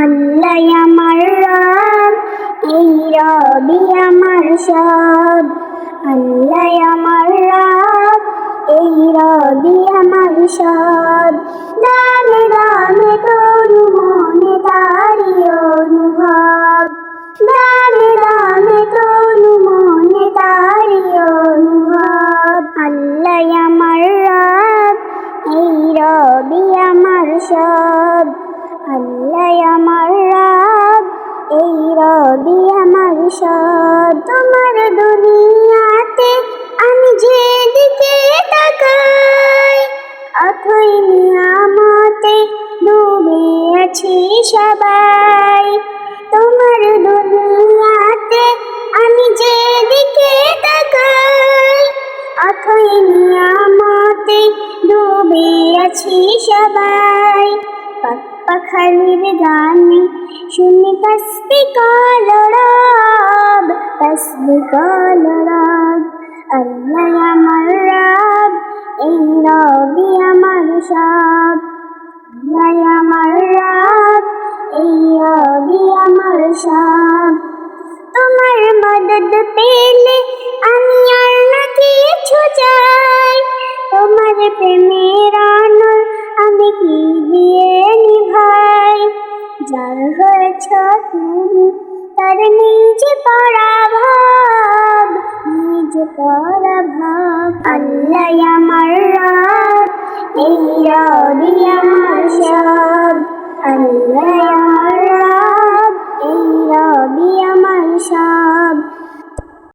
আল্লাহ আমার রব, এই রবি আমার সব। আল্লাহ আমার রব, এই রবি আমার সব। দামে দামে তরু মনে তারি অনুভব। দামে দামে তরু মনে তারি অনুভব। আল্লাহ আমার রব, এই রবি আমার রবি আমার সব তোমার দুনিয়াতে আমি যেদিকে তাকাই, অথই নিয়ামতে ডুবে আছি সবাই। তোমার দুনিয়াতে আমি যেদিকে তাকাই, অথই নিয়ামতে ডুবে আছি সবাই। পাখালির গানে শুনি তসবি কলরব তসবি কলরব আল্লাহ আমার রব, এই রবি আমার সব। আল্লাহ আমার রব, এই রবি আমার সব। তোমার মদদ পেলে আমি আর না কিছু চাই। তোমার প্রেমের আনল আমি কি যার হয়েছ তুমি তার নিজে পড়া ভাব নিজে পড়া ভাব আল্লাহ আমার